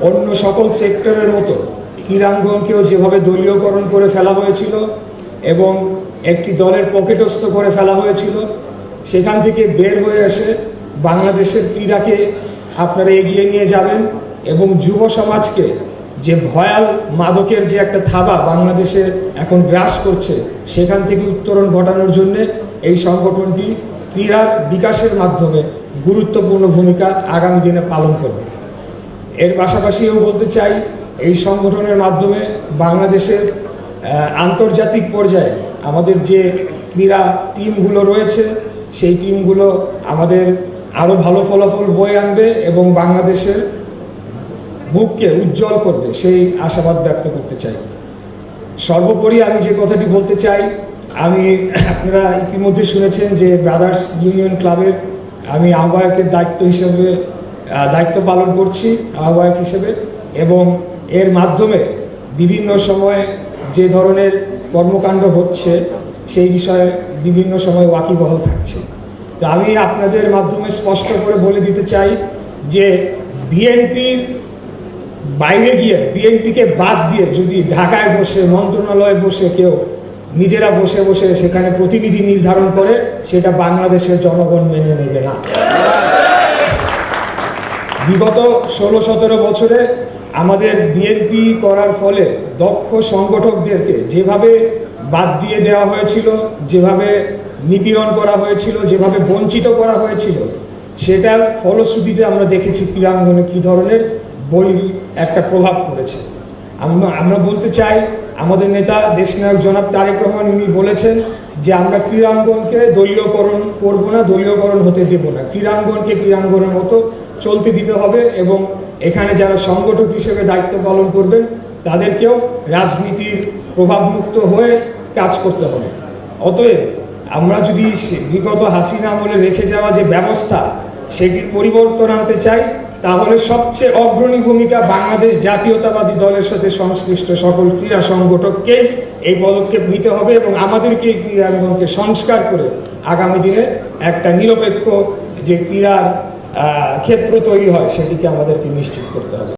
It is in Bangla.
অন্য সকল সেক্টরের মতো ক্রীড়াঙ্গনকেও যেভাবে দলীয়করণ করে ফেলা হয়েছিল এবং একটি দলের পকেটস্থ করে ফেলা হয়েছিল, সেখান থেকে বের হয়ে এসে বাংলাদেশের ক্রীড়াকে আপনারা এগিয়ে নিয়ে যাবেন এবং যুব সমাজকে যে ভয়াল মাদকের যে একটা থাবা বাংলাদেশে এখন গ্রাস করছে, সেখান থেকে উত্তরণ ঘটানোর জন্যে এই সংগঠনটি ক্রীড়ার বিকাশের মাধ্যমে গুরুত্বপূর্ণ ভূমিকা আগামী দিনে পালন করবে। এর পাশাপাশিও বলতে চাই, এই সংগঠনের মাধ্যমে বাংলাদেশের আন্তর্জাতিক পর্যায়ে আমাদের যে ক্রীড়া টিমগুলো রয়েছে, সেই টিমগুলো আমাদের আরও ভালো ফলাফল বয়ে আনবে এবং বাংলাদেশের বুককে উজ্জ্বল করবে, সেই আশাবাদ ব্যক্ত করতে চাই। সর্বোপরি আমি যে কথাটি বলতে চাই, আমি, আপনারা ইতিমধ্যে শুনেছেন যে ব্রাদার্স ইউনিয়ন ক্লাবের আমি আহ্বায়কের দায়িত্ব হিসেবে দায়িত্ব পালন করছি আহ্বায়ক হিসেবে এবং এর মাধ্যমে বিভিন্ন সময়ে যে ধরনের কর্মকাণ্ড হচ্ছে সেই বিষয়ে বিভিন্ন সময় ওয়াকিবহল থাকছে। তো আমি আপনাদের মাধ্যমে স্পষ্ট করে বলে দিতে চাই যে বিএনপির বাইরে গিয়ে, বিএনপিকে বাদ দিয়ে যদি ঢাকায় বসে, মন্ত্রণালয়ে বসে কেউ, নিজেরা বসে বসে সেখানে প্রতিনিধি নির্ধারণ করে, সেটা বাংলাদেশের জনগণ মেনে নেবে না। বিগত ষোলো, সতেরো বছরে আমাদের বিএনপি করার ফলে দক্ষ সংগঠকদেরকে যেভাবে বাদ দিয়ে দেওয়া হয়েছিল, যেভাবে নিপীড়ন করা হয়েছিল, যেভাবে বঞ্চিত করা হয়েছিল, সেটার ফলশ্রুতিতে আমরা দেখেছি ক্রীড়াঙ্গনে কী ধরনের বই একটা প্রভাব পড়েছে। আমরা আমরা বলতে চাই, আমাদের নেতা দেশনায়ক জনাব তারেক রহমান উনি বলেছেন যে আমরা ক্রীড়াঙ্গনকে দলীয়করণ করব না, দলীয়করণ হতে দেব না। ক্রীড়াঙ্গনকে ক্রীড়াঙ্গনের মতো চলতে দিতে হবে এবং এখানে যারা সংগঠক হিসেবে দায়িত্ব পালন করবেন তাদেরকেও রাজনীতির প্রভাবমুক্ত হয়ে কাজ করতে হবে। অতএব আমরা যদি বিগত হাসিনা আমলে রেখে যাওয়া যে ব্যবস্থা সেটির পরিবর্তন আনতে চাই তাহলে সবচেয়ে অগ্রণী ভূমিকা বাংলাদেশ জাতীয়তাবাদী দলের সাথে সংশ্লিষ্ট সকল ক্রীড়া সংগঠককে এই পদক্ষেপ নিতে হবে এবং আমাদেরকে এই ক্রীড়াঙ্গনকে সংস্কার করে আগামী দিনে একটা নিরপেক্ষ যে ক্রীড়ার আহ, ক্ষেত্র তৈরি হয় সেটিকে আমাদেরকে নিশ্চিত করতে হবে।